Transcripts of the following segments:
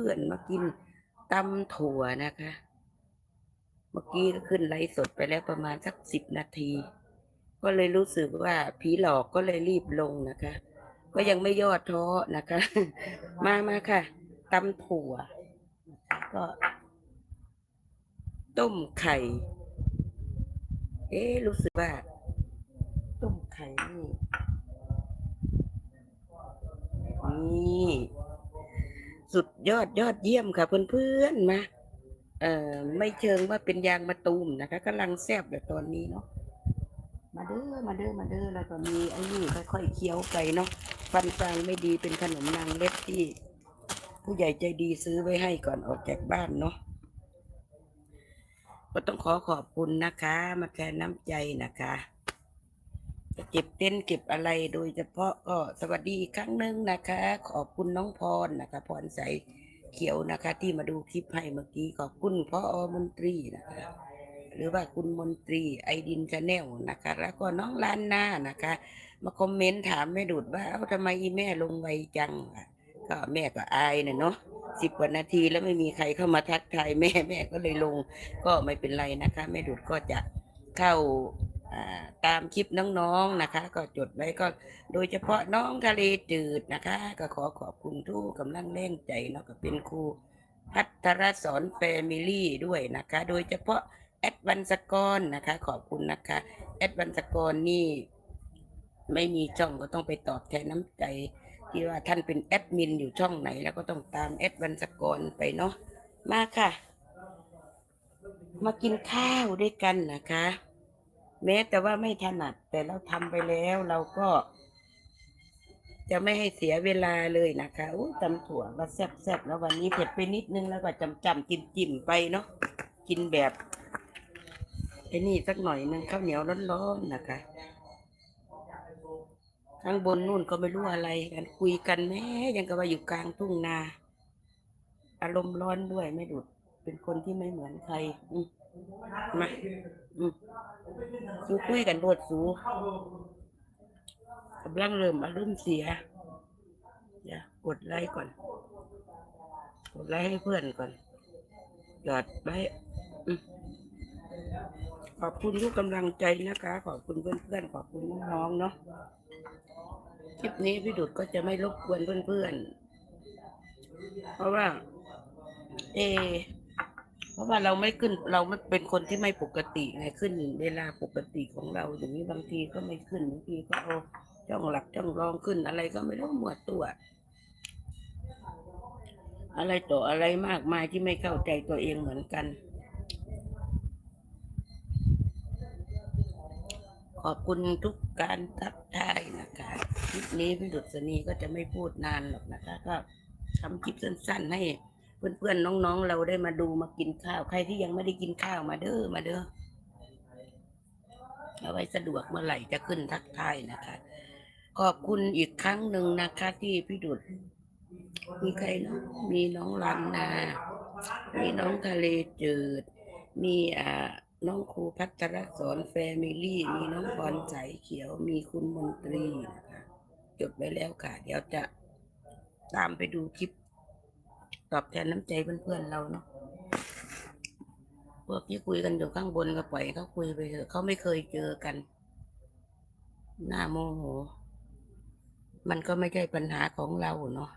พื่อนมากินตำถั่วนะคะ เมื่อกี้ก็ขึ้นไลฟ์สดไปแล้วประมาณสักสิบนาที ก็เลยรู้สึกว่าผีหลอกก็เลยรีบลงนะคะ ก็ยังไม่ยอดท้อนะคะ มามาค่ะตำถั่ว ก็ ต้มไข่ เอ๊ะรู้สึกว่า ต้มไข่นี่นี่ สุดยอดยอดเยี่ยมค่ะเพื่อนๆมาเอ่อไม่เชิงว่าเป็นยางมะตูมนะคะกำลังแซ่บแบบตอนนี้เนาะมาเด้อมาเด้อมาเด้อแล้วก็มีไอ้นี่ค่อยๆเคี้ยวไปเนาะฟันฟางไม่ดีเป็นขนมนางเล็บที่ ผู้ใหญ่ใจดีซื้อไว้ให้ก่อนออกจากบ้านเนาะก็ต้องขอขอบคุณนะคะ มาแทนน้ำใจนะคะ เก็บเต้นเก็บอะไรโดยเฉพาะก็สวัสดีอีกครั้งหนึ่งนะคะ ขอบคุณน้องพรนะคะพรใสเขียวนะคะ ที่มาดูคลิปให้เมื่อกี้ขอบคุณพ่ออมนตรีนะคะ หรือว่าคุณมนตรีไอดินชาแนลนะคะ แล้วก็น้องลานนานะคะ มาคอมเมนต์ถามแม่ดุดว่าเอ้าทำไมอีแม่ลงไวจังก็แม่ก็อายนะเนาะสิบกว่านาทีแล้วไม่มีใครเข้ามาทักทายแม่แม่ก็เลยลง ก็ไม่เป็นไรนะคะ แม่ดุดก็จะเข้า ตามคลิปน้องๆนะคะ ก็จดไว้ก็โดยเฉพาะน้องทะเลจืดนะคะ ก็ขอขอบคุณทุกกำลังแรงใจเนาะก็เป็นครูพัทรสอนแฟมิลี่ด้วยนะคะ โดยเฉพาะแอดวันสกรนะคะ ขอบคุณนะคะแอดวันสกรนี่ไม่มีช่องก็ต้องไปตอบแทนน้ำใจ ที่ว่าท่านเป็นแอดมินอยู่ช่องไหน แล้วก็ต้องตามแอดวันสกรไปเนาะมาค่ะ มากินข้าวด้วยกันนะคะ แม้แต่ว่าไม่ถนัด แต่เราทำไปแล้วเราก็ จะไม่ให้เสียเวลาเลยนะคะอู้ตำถั่วก็แซ่บๆแล้ววันนี้เผ็ดไปนิดนึงแล้วก็จำจำๆกินจิ้มๆไปเนาะกินแบบไอ้นี่สักหน่อยนึงข้าวเหนียวร้อนๆนะคะ ข้างบนนู่นก็ไม่รู้อะไรกันคุยกันแม่ยังกับว่าอยู่กลางทุ่งนา อารมณ์ร้อนด้วยไม่ดุดเป็นคนที่ไม่เหมือนใคร อื มาสูคุยกันโดดสูกำลังเริ่มอารมณ์เสียเดี๋ยวกดไลค์ก่อน กดไลค์ให้เพื่อนก่อนหยอดไว้ขอบคุณทุกกำลังใจนะคะ ขอบคุณเพื่อนๆ ขอบคุณน้องๆ เนาะ คลิปนี้พี่ดุดก็จะไม่รบกวนเพื่อนๆ เพราะว่า เอ ราะว่าเราไม่ขึ้นเราไม่เป็นคนที่ไม่ปกติไงขึ้นเวลาปกติของเราอย่างนี้บางทีก็ไม่ขึ้นบางทีก็เอาจ้องหลักจ้องรองขึ้นอะไรก็ไม่รู้หมวดตัว อะไรต่ออะไรมากมายที่ไม่เข้าใจตัวเองเหมือนกัน ขอบคุณทุกการทักทายนะคะคลิปนี้พี่ดุษณีก็จะไม่พูดนานหรอกนะคะ ก็ทำคลิปสั้น ๆ ให้ เพื่อนๆน้องๆ เราได้มาดูมากินข้าว ใครที่ยังไม่ได้กินข้าวมาเด้อมาเด้อเอาไว้สะดวกเมื่อไหร่จะขึ้นทักทายนะคะ ขอบคุณอีกครั้งหนึ่งนะคะ ที่พี่ดุษมีใครเนาะมีน้องลันนา มีน้องทะเลจืด มีอ่าน้องครูพัทรสอนแฟมิลี่ มีน้องพรสายเขียว มีคุณมนตรีนะคะจดไว้แล้วค่ะ เดี๋ยวจะตามไปดูคลิป ตอบแทนน้ำใจเพื่อนๆเราเนาะพวกที่คุยกันอยู่ข้างบนก็ปล่อยเขาคุยไปเถอะเขาไม่เคยเจอกัน หน้าโมโห มันก็ไม่ใช่ปัญหาของเราเนาะ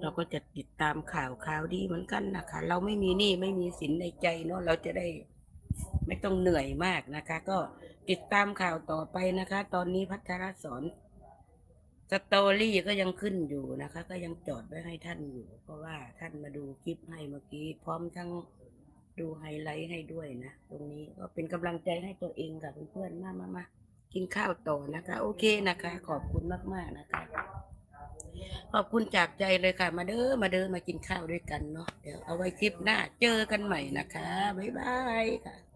เราก็จะติดตามข่าวข่าวดีเหมือนกันนะคะ เราไม่มีหนี้ไม่มีสินในใจเนาะเราจะได้ไม่ต้องเหนื่อยมากนะคะ ก็ติดตามข่าวต่อไปนะคะ ตอนนี้พัทรสอน สตอรี่ก็ยังขึ้นอยู่นะคะ ก็ยังจอดไว้ให้ท่านอยู่ เพราะว่าท่านมาดูคลิปให้เมื่อกี้ พร้อมทั้งดูไฮไลท์ให้ด้วยนะ ตรงนี้ก็เป็นกำลังใจให้ตัวเองกับเพื่อนๆมามามากินข้าวต่อนะคะ โอเคนะคะ ขอบคุณมากๆนะคะ ขอบคุณจากใจเลยค่ะ มาเด้อมาเด้อมากินข้าวด้วยกันเนาะเดี๋ยวเอาไว้คลิปหน้าเจอกันใหม่นะคะบ๊ายบายค่ะ